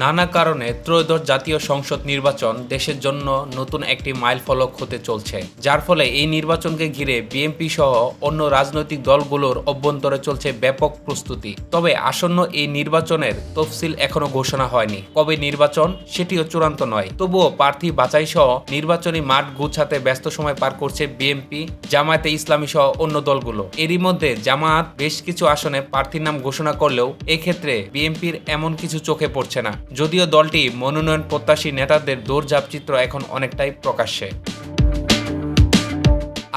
নানা কারণে ত্রয়োদশ জাতীয় সংসদ নির্বাচন দেশের জন্য নতুন একটি মাইল ফলক হতে চলছে। যার ফলে এই নির্বাচনকে ঘিরে বিএনপি সহ অন্য রাজনৈতিক দলগুলোর অভ্যন্তরে চলছে ব্যাপক প্রস্তুতি। তবে আসন্ন এই নির্বাচনের তফসিল এখনও ঘোষণা হয়নি। কবে নির্বাচন সেটিও চূড়ান্ত নয়। তবুও প্রার্থী বাছাই সহ নির্বাচনী মাঠ গুছাতে ব্যস্ত সময় পার করছে বিএনপি জামায়াতে ইসলামী সহ অন্য দলগুলো। এরই মধ্যে জামায়াত বেশ কিছু আসনে প্রার্থীর নাম ঘোষণা করলেও এক্ষেত্রে বিএনপির এমন কিছু চোখে পড়ছে না। যদিও দলটি মনোনয়ন প্রত্যাশী নেতাদের দৌড়ঝাঁপ চিত্র এখন অনেকটাই প্রকাশ্যে।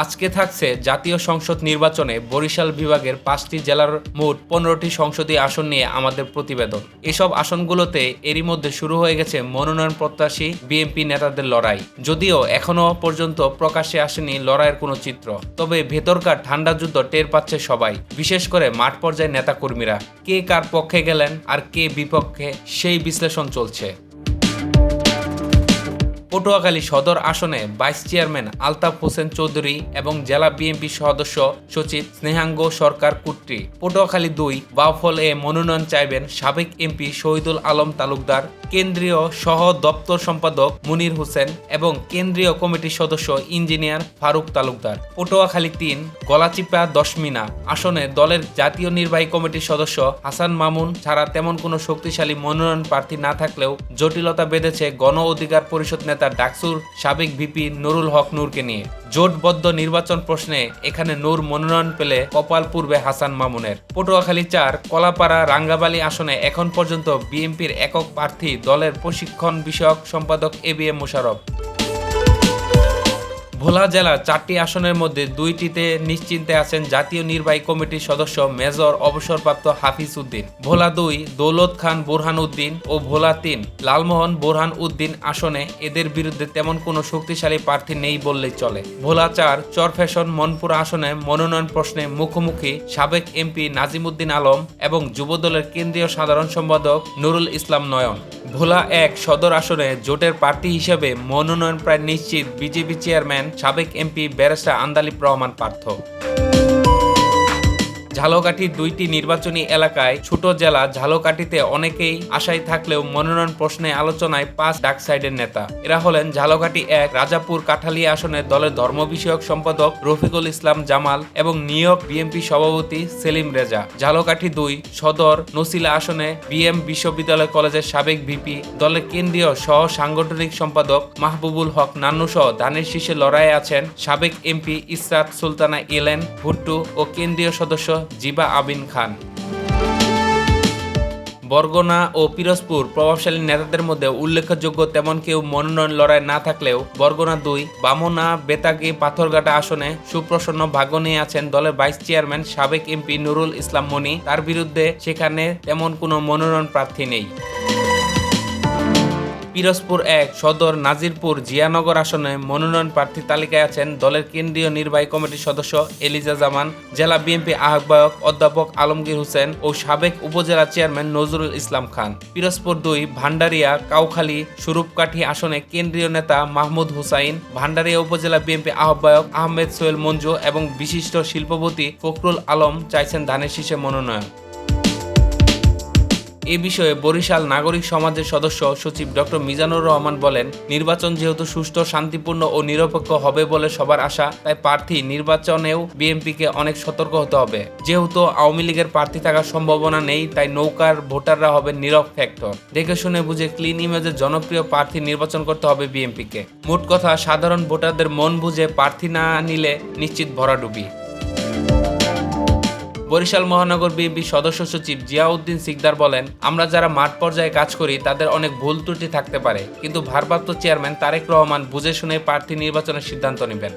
আজকে থাকছে জাতীয় সংসদ নির্বাচনে বরিশাল বিভাগের পাঁচটি জেলার মোট পনেরোটি সংসদীয় আসন নিয়ে আমাদের প্রতিবেদন। এসব আসনগুলোতে এরই মধ্যে শুরু হয়ে গেছে মনোনয়ন প্রত্যাশী বিএনপি নেতাদের লড়াই। যদিও এখনও পর্যন্ত প্রকাশ্যে আসেনি লড়াইয়ের কোনো চিত্র। তবে ভেতরকার ঠান্ডা যুদ্ধ টের পাচ্ছে সবাই, বিশেষ করে মাঠ পর্যায়ে নেতাকর্মীরা। কে কার পক্ষে গেলেন আর কে বিপক্ষে সেই বিশ্লেষণ চলছে। পটুয়াখালী সদর আসনে ভাইস চেয়ারম্যান আলতাফ হোসেন চৌধুরী এবং জেলা বিএনপি সদস্য সচিব স্নেহাঙ্গ সরকার কুট্রি পটুয়াখালী দুই বাউফল এ মনোনয়ন চাইবেন সাবেক এমপি শহীদুল আলম তালুকদার, কেন্দ্রীয় সহ দপ্তর সম্পাদক মুনির হোসেন এবং কেন্দ্রীয় কমিটির সদস্য ইঞ্জিনিয়ার ফারুক তালুকদার। পটুয়াখালী তিন গলাচিপা দশমিনা আসনে দলের জাতীয় নির্বাহী কমিটির সদস্য হাসান মামুন ছাড়া তেমন কোনো শক্তিশালী মনোনয়ন প্রার্থী না থাকলেও জটিলতা বেঁধেছে গণ অধিকার পরিষদ নেতা ডাকসুর সাবেক ভিপি নুরুল হক নূরকে নিয়ে। জোটবদ্ধ নির্বাচন প্রশ্নে এখানে নূর মনোনয়ন পেলে কপাল পূর্বে হাসান মামুনের। পটুয়াখালী চার, কলাপাড়া, রাঙ্গাবালি আসনে এখন পর্যন্ত বিএনপির একক প্রার্থী দলের প্রশিক্ষণ বিষয়ক সম্পাদক A B M Mosharraf Bhola জেলার চারটি আসনের মধ্যে দুইটিতে নিশ্চিন্তে আছেন জাতীয় নির্বাহী কমিটির সদস্য মেজর অবসরপ্রাপ্ত হাফিজ উদ্দিন। ভোলা দুই, দৌলত খান বোরহান উদ্দিন ও ভোলা তিন, লালমোহন বোরহান উদ্দিন আসনে এদের বিরুদ্ধে তেমন কোনো শক্তিশালী প্রার্থী নেই বললেই চলে। ভোলা চার, চরফ্যাশন মনপুর আসনে মনোনয়ন প্রশ্নে মুখোমুখি সাবেক এমপি নাজিমুদ্দিন আলম এবং যুবদলের কেন্দ্রীয় সাধারণ সম্পাদক নুরুল ইসলাম নয়ন। ভোলা এক, সদর আসনে জোটের প্রার্থী হিসেবে মনোনয়ন প্রায় নিশ্চিত বিজেপি চেয়ারম্যান সাবেক এমপি ব্যারিস্টার আন্দালিব রহমান পার্থ। ঝালকাঠির দুইটি নির্বাচনী এলাকায় ছোট জেলা ঝালকাঠিতে অনেকেই আশায় থাকলেও মনোনয়ন প্রশ্নে আলোচনায় পাঁচ ডাক সাইডের নেতা। এরা হলেন ঝালকাঠি এক রাজাপুর কাঠালিয়া আসনের দলের ধর্ম বিষয়ক সম্পাদক রফিকুল ইসলাম জামাল এবং নিয়োগ বিএনপি সভাপতি সেলিম রেজা। ঝালকাঠি দুই সদর নসিলা আসনে বিএম বিশ্ববিদ্যালয় কলেজের সাবেক ভিপি, দলের কেন্দ্রীয় সহ সাংগঠনিক সম্পাদক মাহবুবুল হক নান্নু সহ ধানের শীর্ষে লড়াইয়ে আছেন সাবেক এমপি ইসরাত সুলতানা এলেন ভুট্টু ও কেন্দ্রীয় সদস্য জিবা আবিন খান। বরগনা ও পিরোজপুর প্রভাবশালী নেতাদের মধ্যে উল্লেখযোগ্য তেমন কেউ মনোনয়ন লড়াই না থাকলেও বরগনা দুই, বামনা, বেতাগি, পাথরঘাটা আসনে সুপ্রসন্ন ভাগ্য নিয়ে আছেন দলের ভাইস চেয়ারম্যান সাবেক এমপি নুরুল ইসলাম মনি। তার বিরুদ্ধে সেখানে তেমন কোনো মনোনয়ন প্রার্থী নেই। পিরোজপুর এক সদর নাজিরপুর জিয়ানগর আসনে মনোনয়ন প্রার্থী তালিকায় আছেন দলের কেন্দ্রীয় নির্বাহী কমিটির সদস্য এলিজা জামান জেলা বিএনপি আহ্বায়ক অধ্যাপক আলমগীর হোসেন ও সাবেক উপজেলা চেয়ারম্যান নজরুল ইসলাম খান। পিরোজপুর দুই ভান্ডারিয়া কাউখালী সুরূপকাঠি আসনে কেন্দ্রীয় নেতা মাহমুদ হুসাইন, ভান্ডারিয়া উপজেলা বিএনপি আহ্বায়ক আহমেদ সোহেল মঞ্জু এবং বিশিষ্ট শিল্পপতি ফখরুল আলম চাইছেন ধানের শীষে মনোনয়ন। এ বিষয়ে বরিশাল নাগরিক সমাজের সদস্য সচিব ডক্টর মিজানুর রহমান বলেন, নির্বাচন যেহেতু সুষ্ঠু, শান্তিপূর্ণ ও নিরপেক্ষ হবে বলে সবার আশা, তাই প্রার্থী নির্বাচনেও বিএনপিকে অনেক সতর্ক হতে হবে। যেহেতু আওয়ামী লীগের প্রার্থী থাকার সম্ভাবনা নেই, তাই নৌকার ভোটাররা হবে নীরব ফ্যাক্টর। দেখে শুনে বুঝে ক্লিন ইমেজের জনপ্রিয় প্রার্থী নির্বাচন করতে হবে বিএনপিকে। মোট কথা, সাধারণ ভোটারদের মন বুঝে প্রার্থী না নিলে নিশ্চিত ভরাডুবি। বরিশাল মহানগর বিএনপি সদস্য সচিব জিয়াউদ্দিন সিকদার বলেন, আমরা যারা মাঠ পর্যায়ে কাজ করি, তাদের অনেক ভুল ত্রুটি থাকতে পারে। কিন্তু ভারপ্রাপ্ত চেয়ারম্যান তারেক রহমান বুঝে শুনে প্রার্থী নির্বাচনের সিদ্ধান্ত নেবেন।